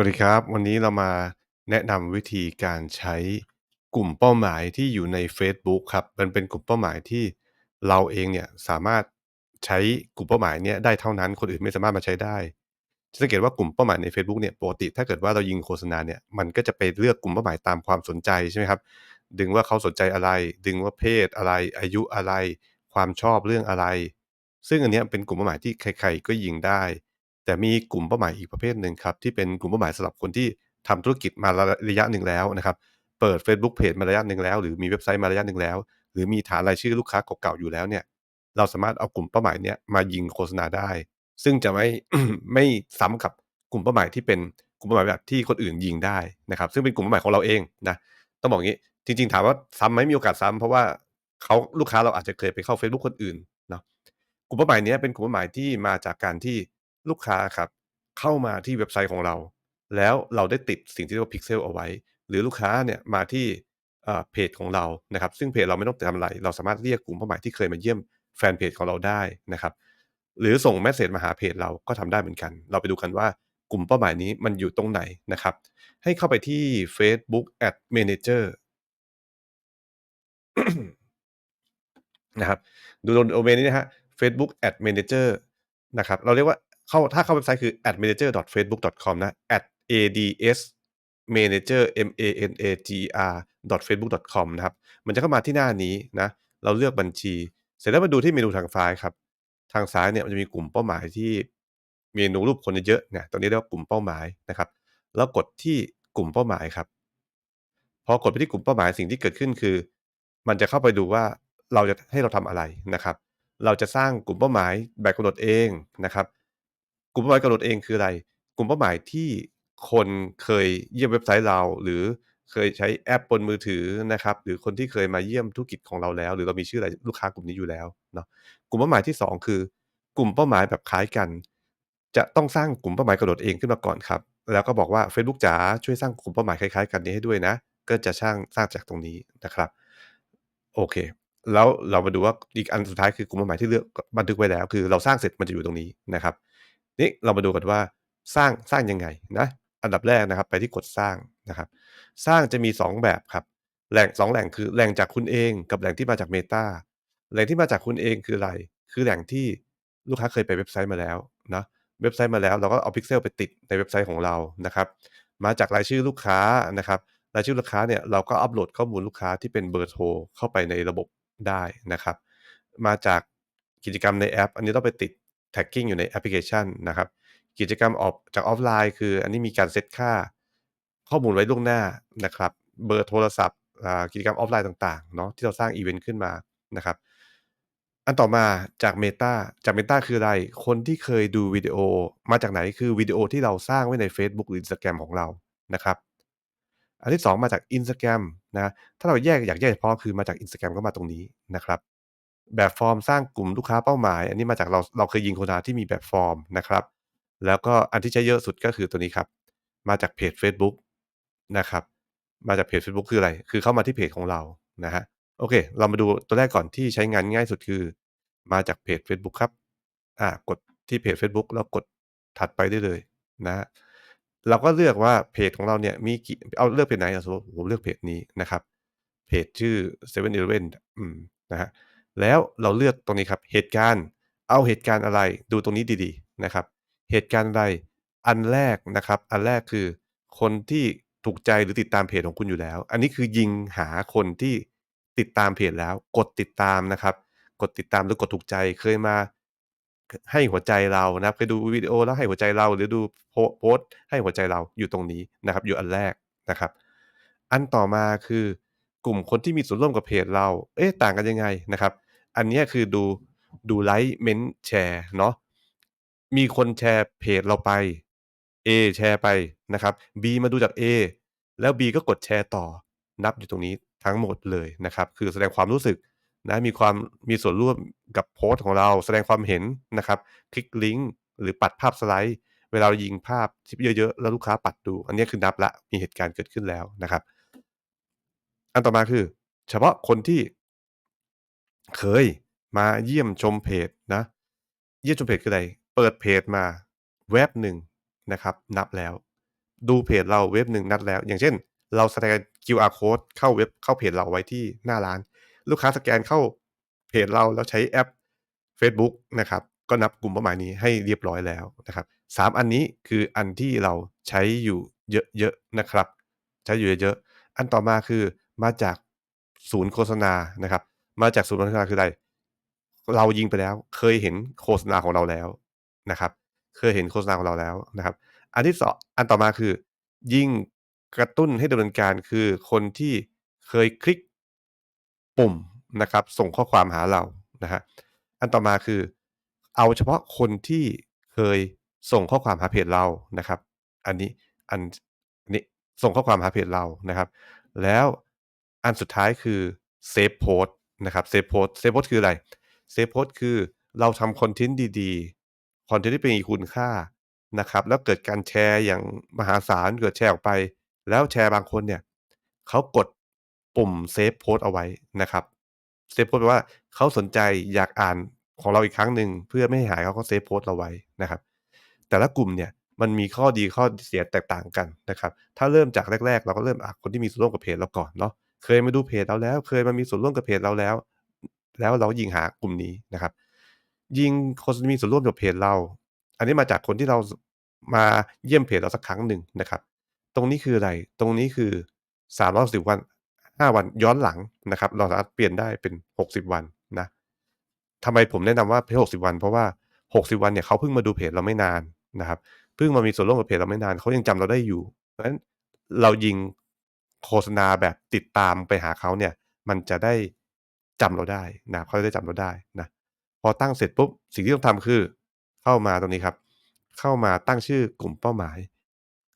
สวัสดีครับ วันนี้เรามาแนะนำวิธีการใช้กลุ่มเป้าหมายที่อยู่ในเฟซบุ๊กครับ มันเป็นกลุ่มเป้าหมายที่เราเองเนี่ยสามารถใช้กลุ่มเป้าหมายเนี้ยได้เท่านั้น คนอื่นไม่สามารถมาใช้ได้ จะสังเกตว่ากลุ่มเป้าหมายในเฟซบุ๊กเนี่ยปกติถ้าเกิดว่าเรายิงโฆษณาเนี่ยมันก็จะไปเลือกกลุ่มเป้าหมายตามความสนใจใช่ไหมครับ ดึงว่าเขาสนใจอะไร ดึงว่าเพศอะไร อายุอะไร ความชอบเรื่องอะไร ซึ่งอันเนี้ยเป็นกลุ่มเป้าหมายที่ใคร ๆ ก็ยิงได้ แต่มีกลุ่มเป้าหมายอีกประเภทหนึ่งครับที่เป็นกลุ่มเป้าหมายสำหรับคนที่ทำธุรกิจมาระยะหนึ่งแล้วนะครับ เปิดเฟซบุ๊กเพจมาระยะหนึ่งแล้ว หรือมีเว็บไซต์มาระยะหนึ่งแล้ว หรือมีฐานรายชื่อลูกค้าเก่าๆอยู่แล้วเนี่ย เราสามารถเอากลุ่มเป้าหมายเนี้ยมายิงโฆษณาได้ ซึ่งจะไม่ไม่ซ้ำกับกลุ่มเป้าหมายที่เป็นกลุ่มเป้าหมายแบบที่คนอื่นยิงได้นะครับ ซึ่งเป็นกลุ่มเป้าหมายของเราเองนะต้องบอกงี้ จริง ๆ ถามว่าซ้ำไหมมีโอกาสซ้ำเพราะว่าเขาลูกค้าเราอาจจะเคยไปเข้าเฟซบุ๊กคนอื่นเนาะกลุ่มเป้าหมายเนี้ยเป็นกลุ่มเป้าหมายที่มาจากการที่ ลูกค้าครับ เข้ามาที่เว็บไซต์ของเรา แล้วเราได้ติดสิ่งที่เรียกว่า Pixel เอาไว้ หรือลูกค้าเนี่ยมาที่อ่าเพจของเรานะครับ ซึ่งเพจเราไม่ต้องทำอะไร เราสามารถเรียกกลุ่มเป้าหมายที่เคยมาเยี่ยมแฟนเพจของเราได้นะครับ หรือส่งเมสเสจมาหาเพจเราก็ทำได้เหมือนกัน เราไปดูกันว่ากลุ่มเป้าหมายนี้มันอยู่ตรงไหนนะครับ ให้เข้าไปที่ Facebook Ad Manager นะครับ ดูโดเมนนี้นะครับ Facebook Ad Manager นะครับ เราเรียกว่า เข้าถ้าเข้าเว็บไซต์คือ admanager.facebook.com นะ ads manager m-a-n-a-g-e-r.facebook.com นะครับ มันจะเข้ามาที่หน้านี้นะ เราเลือกบัญชี เสร็จแล้วมาดูที่เมนูทางซ้ายครับ ทางซ้ายเนี่ยมันจะมีกลุ่มเป้าหมายที่เมนูรูปคนเยอะๆเนี่ยตรงนี้เรียกว่ากลุ่มเป้าหมายนะครับ แล้วกดที่กลุ่มเป้าหมายครับ พอกดไปที่กลุ่มเป้าหมายสิ่งที่เกิดขึ้นคือ มันจะเข้าไปดูว่าเราจะให้เราทำอะไรนะครับ เราจะสร้างกลุ่มเป้าหมายแบบกำหนดเองนะครับ ลุ่มเป้าหมายกำหนดเองคืออะไร กลุ่มเป้าหมายที่คนเคยเยี่ยมเว็บไซต์เรา หรือเคยใช้แอปบนมือถือนะครับ หรือคนที่เคยมาเยี่ยมธุรกิจของเราแล้ว หรือเรามีชื่อรายลูกค้ากลุ่มนี้อยู่แล้วเนาะกลุ่มเป้าหมายที่ 2 คือ กลุ่มเป้าหมายแบบคล้ายกัน จะต้องสร้างกลุ่มเป้าหมายกำหนดเองขึ้นมาก่อนครับแล้วก็บอกว่าเฟซบุ๊กจ๋าช่วยสร้างกลุ่มเป้าหมายคล้ายๆ กันนี้ให้ด้วยนะ ก็จะสร้างสร้างจากตรงนี้นะครับ โอเค แล้วเรามาดูว่าอีกอันสุดท้ายคือกลุ่มเป้าหมายที่เลือกกบันทึกไว้แล้ว คือเราสร้างเสร็จมันจะอยู่ตรงนี้นะครับ นี่เรามาดูกันว่าสร้างสร้างยังไงนะอันดับแรกนะครับไปที่กดสร้างนะครับ สร้างจะมี 2 แบบครับแหล่ง2แหล่งคือแหล่งจากคุณเองกับแหล่งที่มาจาก Meta แหล่งที่มาจากคุณเองคืออะไร คือแหล่งที่ลูกค้าเคยไปเว็บไซต์มาแล้วนะเว็บไซต์มาแล้วเราก็เอา Pixel ไปติดในเว็บไซต์ของเรานะครับ มาจากรายชื่อลูกค้านะครับรายชื่อลูกค้าเนี่ยเราก็อัปโหลดข้อมูลลูกค้าที่เป็นเบอร์โทรเข้าไปในระบบได้นะครับ มาจากกิจกรรมในแอป อันนี้ต้องไปติด tagging อยู่ในแอปพลิเคชันนะครับ กิจกรรมออกจากออฟไลน์คือ อันนี้มีการเซตค่าข้อมูลไว้ล่วงหน้านะครับ เบอร์โทรศัพท์กิจกรรมออฟไลน์ต่างๆเนาะที่เราสร้างอิเวนต์ขึ้นมานะครับ อันต่อมาจาก Meta จาก Meta คืออะไร คนที่เคยดูวิดีโอมาจากไหนคือวิดีโอที่เราสร้างไว้ในเฟซบุ๊กหรือ Instagram ของเรานะครับ อันที่ 2 มาจาก Instagram นะถ้าเราแยกอยากแยกเฉพาะคือมาจาก Instagram ก็มาตรงนี้นะครับ แบบฟอร์มสร้างกลุ่มลูกค้าเป้าหมาย อันนี้มาจากเราเราเคยยิงโฆษณาที่มีแบบฟอร์มนะครับ แล้วก็อันที่ใช้เยอะสุดก็คือตัวนี้ครับ มาจากเพจเฟซบุ๊กนะครับ มาจากเพจเฟซบุ๊กคืออะไร คือเข้ามาที่เพจของเรานะครับโอเค เรามาดูตัวแรกก่อนที่ใช้งานง่ายสุดคือ มาจากเพจเฟซบุ๊กครับอ่ากดที่เพจเฟซบุ๊กแล้วกดถัดไปได้เลยนะ เราก็เลือกว่าเพจของเราเนี่ยมีกี่เอาเลือกเพจไหนสมมติผมเลือกเพจนี้นะครับ เพจชื่อ 7-Eleven อืมนะครั แล้วเราเลือกตรงนี้ครับ เหตุการณ์ เอาเหตุการณ์อะไร ดูตรงนี้ดีๆนะครับ เหตุการณ์อะไร อันแรกนะครับ อันแรกคือ คนที่ถูกใจหรือติดตามเพจของคุณอยู่แล้ว อันนี้คือยิงหาคนที่ติดตามเพจแล้ว กดติดตามนะครับ กดติดตามหรือกดถูกใจ เคยมาให้หัวใจเรานะครับเคยดูวิดีโอแล้วให้หัวใจเรา หรือดูโพโพสต์ให้หัวใจเราอยู่ตรงนี้นะครับ อยู่อันแรกนะครับ อันต่อมาคือกลุ่มคนที่มีส่วนร่วมกับเพจเรา เอ๊ะต่างกันยังไงนะครับ อันนี้คือดูดูไลก์เมนต์แชร์เนาะมีคนแชร์เพจเราไป A แชร์ไปนะครับ B มาดูจาก A แล้ว B ก็กดแชร์ต่อ นับอยู่ตรงนี้ทั้งหมดเลยนะครับ คือแสดงความรู้สึกนะมีความมีส่วนร่วมกับโพสต์ของเราแสดงความเห็นนะครับ คลิกลิงก์หรือปัดภาพสไลด์ เวลายิงภาพที่เยอะๆ แล้วลูกค้าปัดดู อันนี้คือนับล้วมีเหตุการณ์เกิดขึ้นแล้วนะครับ อันต่อมาคือ เฉพาะคนที่ เคยมาเยี่ยมชมเพจนะ เยี่ยมชมเพจคืออะไร เปิดเพจมาแว็บหนึ่งนะครับ นับแล้ว ดูเพจเราเว็บหนึ่งนัดแล้ว อย่างเช่น เราสแกน QR โคดเข้าเว็บเข้าเพจเราไว้ที่หน้าร้าน ลูกค้าสแกนเข้าเพจเราแล้วใช้แอปเฟซบุ๊กนะครับ ก็นับกลุ่มเป้าหมายนี้ให้เรียบร้อยแล้วนะครับ3อันนี้คืออันที่เราใช้อยู่เยอะๆนะครับ ใช้อยู่เยอะๆอันต่อมาคือมาจากศูนย์โฆษณานะครับ มาจากศูนย์โฆษณาคืออะไร เรายิงไปแล้ว เคยเห็นโฆษณาของเราแล้วนะครับ เคยเห็นโฆษณาของเราแล้วนะครับ อันที่สองอันต่อมาคือ ยิ่งกระตุ้นให้ดำเนินการคือคนที่เคยคลิกปุ่มนะครับ ส่งข้อความหาเรานะฮะอันต่อมาคือ เอาเฉพาะคนที่เคยส่งข้อความหาเพจเรานะครับ อันนี้อันนี้ส่งข้อความหาเพจเรานะครับ แล้วอันสุดท้ายคือเซฟโพส นะครับเซฟโพสเซฟโพสคืออะไรเซฟโพสคือเราทำคอนเทนต์ดีๆคอนเทนต์ที่เป็นคุณค่านะครับ แล้วเกิดการแชร์อย่างมหาศาลเกิดแชร์ออกไป แล้วแชร์บางคนเนี่ยเขากดปุ่มเซฟโพสเอาไว้นะครับเซฟโพสแปลว่าเขาสนใจอยากอ่านของเราอีกครั้งหนึ่งเพื่อไม่ให้หายเขาก็เซฟโพสเราไว้นะครับ แต่ละกลุ่มเนี่ยมันมีข้อดีข้อเสียแตกต่างกันนะครับ ถ้าเริ่มจากแรก ๆ เราก็เริ่มอะคนที่มีส่วนร่วมกับเพจเราก่อนเนาะ เคยมาดูเพจเราแล้ว เคยมามีส่วนร่วมกับเพจเราแล้ว แล้วเรายิงหากลุ่มนี้นะครับ ยิงคนที่มีส่วนร่วมกับเพจเรา อันนี้มาจากคนที่เรามาเยี่ยมเพจเราสักครั้งหนึ่งนะครับ ตรงนี้คืออะไร ตรงนี้คือ360วัน5วันย้อนหลังนะครับ เราสามารถเปลี่ยนได้เป็น 60 วันนะทำไมผมแนะนำว่าเพจ60วัน เพราะว่า 60 วันเนี่ยเขาเพิ่งมาดูเพจเราไม่นานนะครับ เพิ่งมามีส่วนร่วมกับเพจเราไม่นานเขายังจำเราได้อยู่เพราะฉะนั้นเรายิง โฆษณาแบบติดตามไปหาเขาเนี่ย มันจะได้จำเราได้นะเขาจะได้จำเราได้นะพอตั้งเสร็จปุ๊บสิ่งที่ต้องทำคือ เข้ามาตรงนี้ครับ เข้ามาตั้งชื่อกลุ่มเป้าหมาย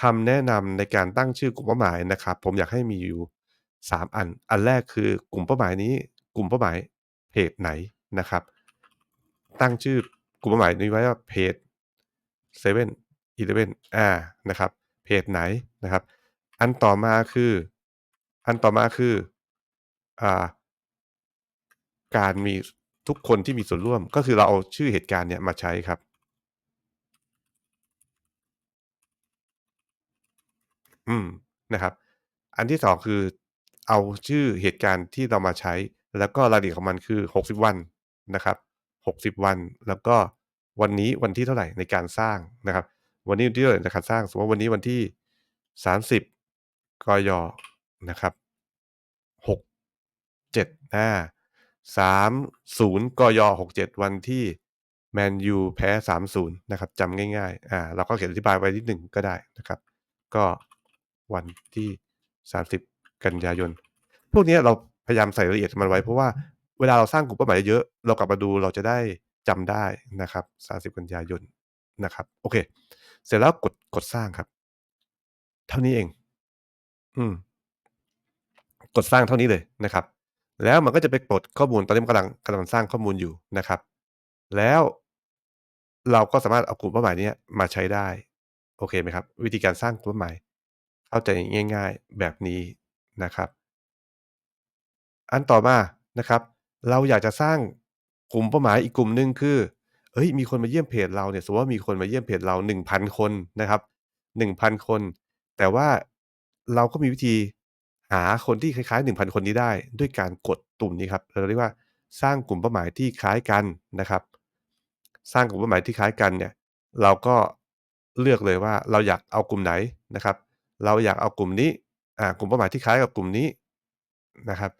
คำแนะนำในการตั้งชื่อกลุ่มเป้าหมายนะครับ ผมอยากให้มีอยู่ 3 อัน อันแรกคือกลุ่มเป้าหมายนี้ กลุ่มเป้าหมายเพจไหนนะครับ ตั้งชื่อกลุ่มเป้าหมายนี้ไว้ว่าเพจเซเว่นอีเลฟเว่นอ่านะครับเพจไหนนะครับ อันต่อมาคือ อันต่อมาคืออ่าการมีทุกคนที่มีส่วนร่วม ก็คือเราเอาชื่อเหตุการณ์เนี่ยมาใช้ครับ อืมนะครับ อันที่สองคือเอาชื่อเหตุการณ์ที่เรามาใช้ แล้วก็รายละเอียดของมันคือ 60 วันนะครับ 60 วัน แล้วก็วันนี้วันที่เท่าไหร่ในการสร้างนะครับ วันนี้วันที่เท่าไหร่ในการสร้าง สมมติว่าวันนี้วันที่ 30 กย นะครับ 67 อา 30 กย 67 วันที่แมนยูแพ้ 3-0 นะครับ จำง่าย ๆ อ่า เราก็เขียนอธิบายไว้นิดหนึ่งก็ได้นะครับ ก็วันที่ 30 กันยายน พวกนี้เราพยายามใส่รายละเอียดมันไว้ เพราะว่าเวลาเราสร้างกลุ่มเป้าหมายเยอะเรากลับมาดูเราจะได้จำได้นะครับ 30 กันยายน นะครับ โอเค เสร็จแล้วกด กดสร้างครับ เท่านี้เอง อืม กดสร้างเท่านี้เลยนะครับ แล้วมันก็จะไปกดข้อมูลตอนนี้มันกำลังกำลังสร้างข้อมูลอยู่นะครับ แล้วเราก็สามารถเอากลุ่มเป้าหมายนี้มาใช้ได้ โอเคไหมครับ วิธีการสร้างกลุ่มเป้าหมายเข้าใจง่าย ๆแบบนี้นะครับ อันต่อมานะครับ เราอยากจะสร้างกลุ่มเป้าหมายอีกกลุ่มหนึ่งคือเฮ้ยมีคนมาเยี่ยมเพจเราเนี่ยสมมติว่ามีคนมาเยี่ยมเพจเรา1,000คนนะครับ1,000คน แต่ว่า เราก็มีวิธีหาคนที่คล้ายๆ 1,000 คนนี้ได้ ด้วยการกดตุ่มนี้ครับ เราเรียกว่าสร้างกลุ่มเป้าหมายที่คล้ายกันนะครับ สร้างกลุ่มเป้าหมายที่คล้ายกันเนี่ย เราก็เลือกเลยว่าเราอยากเอากลุ่มไหนนะครับ เราอยากเอากลุ่มนี้อ่ากลุ่มเป้าหมายที่คล้ายกับกลุ่มนี้นะครับ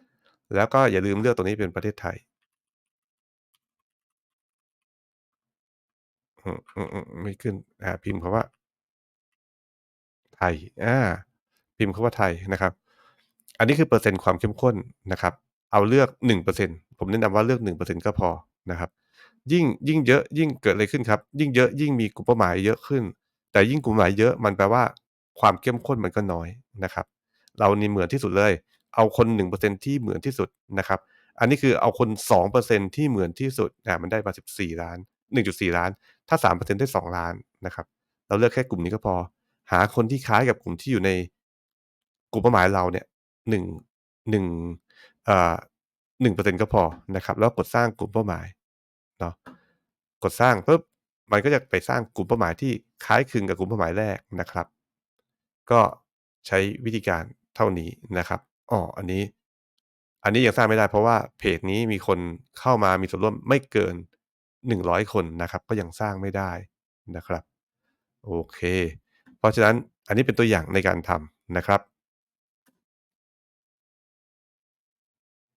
แล้วก็อย่าลืมเลือกตรงนี้เป็นประเทศไทยอืมอืมๆไม่ขึ้นอ่าพิมพ์คำว่าไทยอ่า พิมพ์คำว่าไทยนะครับ อันนี้คือเปอร์เซ็นต์ความเข้มข้นนะครับ เอาเลือก 1%ผมแนะนำว่าเลือก 1%ก็พอนะครับ ยิ่งยิ่งเยอะยิ่งเกิดอะไรขึ้นครับ ยิ่งเยอะยิ่งมีกลุ่มเป้าหมายเยอะขึ้น แต่ยิ่งกลุ่มเป้าหมายเยอะมันแปลว่าความเข้มข้นมันก็น้อยนะครับ เรานี่เหมือนที่สุดเลย เอาคน 1%ที่เหมือนที่สุดนะครับ อันนี้คือเอาคน 2%ที่เหมือนที่สุดอ่ามันได้มา 14 ล้าน 1.4 ล้าน ถ้า 3%ได้ 2 ล้านนะครับ เราเลือกแค่กลุ่มนี้ก็พอ หาคนที่คล้ายกับกลุ่มที่อยู่ใน กลุ่มเป้าหมายเราเนี่ยหนึ่งหนึ่งเอ่อ1%ก็พอนะครับ แล้วกดสร้างกลุ่มเป้าหมายเนาะกดสร้างปุ๊บมันก็จะไปสร้างกลุ่มเป้าหมายที่คล้ายคลึงกับกลุ่มเป้าหมายแรกนะครับ ก็ใช้วิธีการเท่านี้นะครับอ้ออันนี้ อันนี้ยังสร้างไม่ได้เพราะว่าเพจนี้มีคนเข้ามามีส่วนร่วมไม่เกิน100คนนะครับ ก็ยังสร้างไม่ได้นะครับ โอเค เพราะฉะนั้นอันนี้เป็นตัวอย่างในการทำนะครับ